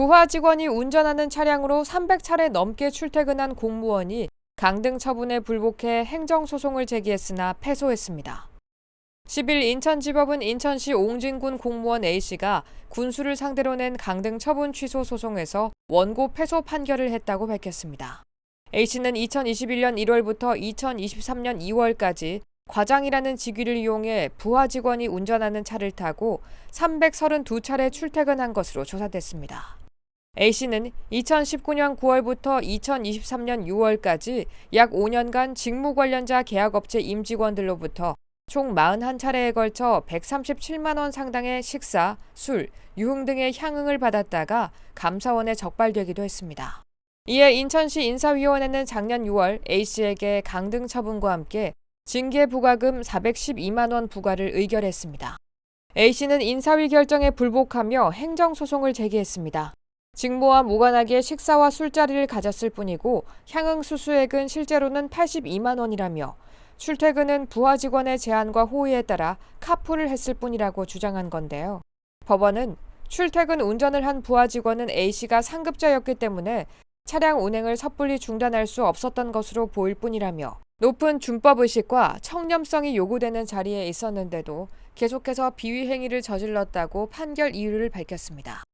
부하 직원이 운전하는 차량으로 300차례 넘게 출퇴근한 공무원이 강등 처분에 불복해 행정소송을 제기했으나 패소했습니다. 10일 인천지법은 인천시 옹진군 공무원 A씨가 군수를 상대로 낸 강등 처분 취소 소송에서 원고 패소 판결을 했다고 밝혔습니다. A씨는 2021년 1월부터 2023년 2월까지 과장이라는 직위를 이용해 부하 직원이 운전하는 차를 타고 332차례 출퇴근한 것으로 조사됐습니다. A씨는 2019년 9월부터 2023년 6월까지 약 5년간 직무 관련자 계약업체 임직원들로부터 총 41차례에 걸쳐 137만 원 상당의 식사, 술, 유흥 등의 향응을 받았다가 감사원에 적발되기도 했습니다. 이에 인천시 인사위원회는 작년 6월 A씨에게 강등 처분과 함께 징계 부과금 412만 원 부과를 의결했습니다. A씨는 인사위 결정에 불복하며 행정소송을 제기했습니다. 직무와 무관하게 식사와 술자리를 가졌을 뿐이고 향응 수수액은 실제로는 82만 원이라며 출퇴근은 부하 직원의 제안과 호의에 따라 카풀을 했을 뿐이라고 주장한 건데요. 법원은 출퇴근 운전을 한 부하 직원은 A씨가 상급자였기 때문에 차량 운행을 섣불리 중단할 수 없었던 것으로 보일 뿐이라며 높은 준법 의식과 청렴성이 요구되는 자리에 있었는데도 계속해서 비위 행위를 저질렀다고 판결 이유를 밝혔습니다.